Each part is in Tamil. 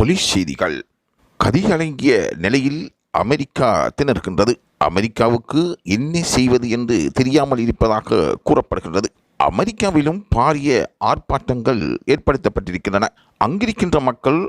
போலீஸ் செய்திகள். கதிகலங்கிய நிலையில் அமெரிக்கா திணறுகின்றது. அமெரிக்காவுக்கு என்ன செய்வது என்று தெரியாமல் இருப்பதாக கூறப்படுகின்றது. அமெரிக்காவிலும் பாரிய ஆர்ப்பாட்டங்கள் ஏற்படுத்தப்பட்டிருக்கின்றன. அங்கிருக்கின்ற மக்கள்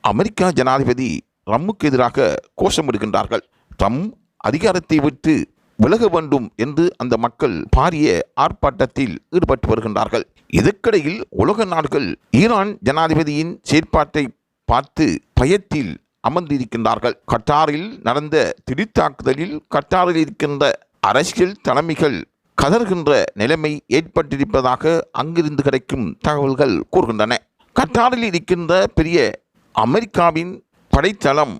அமெரிக்கா ஜனாதிபதி ரம்முக்கு எதிராக கோஷமிடுகின்றார்கள். ட்ரம் அதிகாரத்தை விட்டு விலக வேண்டும் என்று அந்த மக்கள் பாரிய ஆர்ப்பாட்டத்தில் ஈடுபட்டு வருகின்றார்கள். இதற்கிடையில் உலக நாடுகள் ஈரான் ஜனாதிபதியின் செயற்பாட்டை பார்த்து பயத்தில் அமர்ந்திருக்கின்றார்கள். கட்டாரில் நடந்த திடீர்த்தாக்குதலில் கட்டாரில் இருக்கின்ற அரசியல் தலைமைகள் கதறுகின்ற நிலைமை ஏற்பட்டிருப்பதாக அங்கிருந்து கிடைக்கும் தகவல்கள் கூறுகின்றன. கட்டாரில் இருக்கின்ற பெரிய அமெரிக்காவின் படைத்தளம்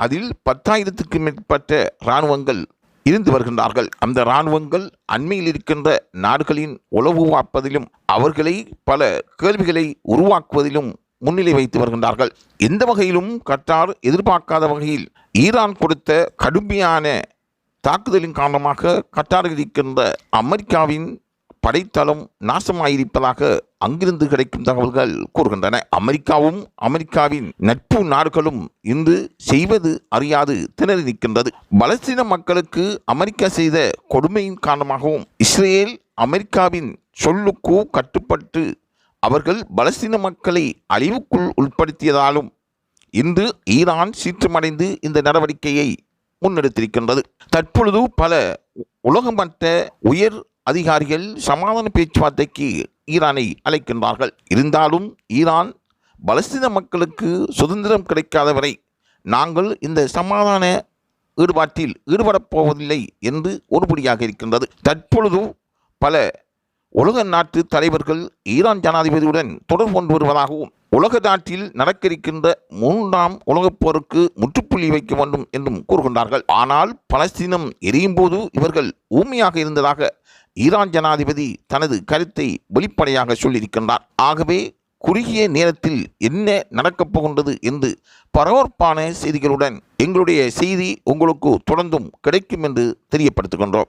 அதில் பத்தாயிரத்துக்கு மேற்பட்ட இராணுவங்கள் இருந்து வருகின்றார்கள். அந்த இராணுவங்கள் அண்மையில் இருக்கின்ற நாடுகளின் உளவு பார்ப்பதிலும் அவர்களை பல கேள்விகளை உருவாக்குவதிலும் முன்னிலை வைத்து வருகின்றார்கள். எந்த வகையிலும் கட்டார் எதிர்பார்க்காத வகையில் ஈரான் கொடுத்த கடுமையான தாக்குதலின் காரணமாக கட்டாரில் இருக்கின்ற அமெரிக்காவின் படைத்தளம் நாசமாயிருப்பதாக அங்கிருந்து கிடைக்கும் தகவல்கள் கூறுகின்றன. அமெரிக்காவும் அமெரிக்காவின் நட்பு நாடுகளும் இன்று செய்வது அறியாது திணறி நிற்கின்றது. பலஸ்தீன மக்களுக்கு அமெரிக்கா செய்த கொடுமையின் காரணமாகவும் இஸ்ரேல் அமெரிக்காவின் சொல்லுக்கு கட்டுப்பட்டு அவர்கள் பலஸ்தீன மக்களை அழிவுக்குள் உட்படுத்தியதாலும் இன்று ஈரான் சீற்றமடைந்து இந்த நடவடிக்கையை முன்னெடுத்திருக்கின்றது. தற்பொழுது பல உலகமட்ட உயர் அதிகாரிகள் சமாதான பேச்சுவார்த்தைக்கு ஈரானை அழைக்கின்றார்கள். இருந்தாலும் ஈரான் பலஸ்தீன மக்களுக்கு சுதந்திரம் கிடைக்காத வரை நாங்கள் இந்த சமாதான ஈடுபாட்டில் ஈடுபடப் போவதில்லை என்று ஒருபடியாக இருக்கின்றது. தற்பொழுது பல உலக நாட்டு தலைவர்கள் ஈரான் ஜனாதிபதியுடன் தொடர்பு கொண்டு வருவதாகவும் உலக நாட்டில் நடக்க இருக்கின்ற மூன்றாம் உலகப் போருக்கு முற்றுப்புள்ளி வைக்க வேண்டும் என்றும் கூறுகின்றார்கள். ஆனால் பலஸ்தீனம் எரியும் போது இவர்கள் ஊமையாக இருந்ததாக ஈரான் ஜனாதிபதி தனது கருத்தை வெளிப்படையாக சொல்லியிருக்கின்றார். ஆகவே குறுகிய நேரத்தில் என்ன நடக்கப் போகின்றது என்று பரபரப்பான செய்திகளுடன் எங்களுடைய செய்தி உங்களுக்கு தொடர்ந்தும் கிடைக்கும் என்று தெரியப்படுத்துகின்றோம்.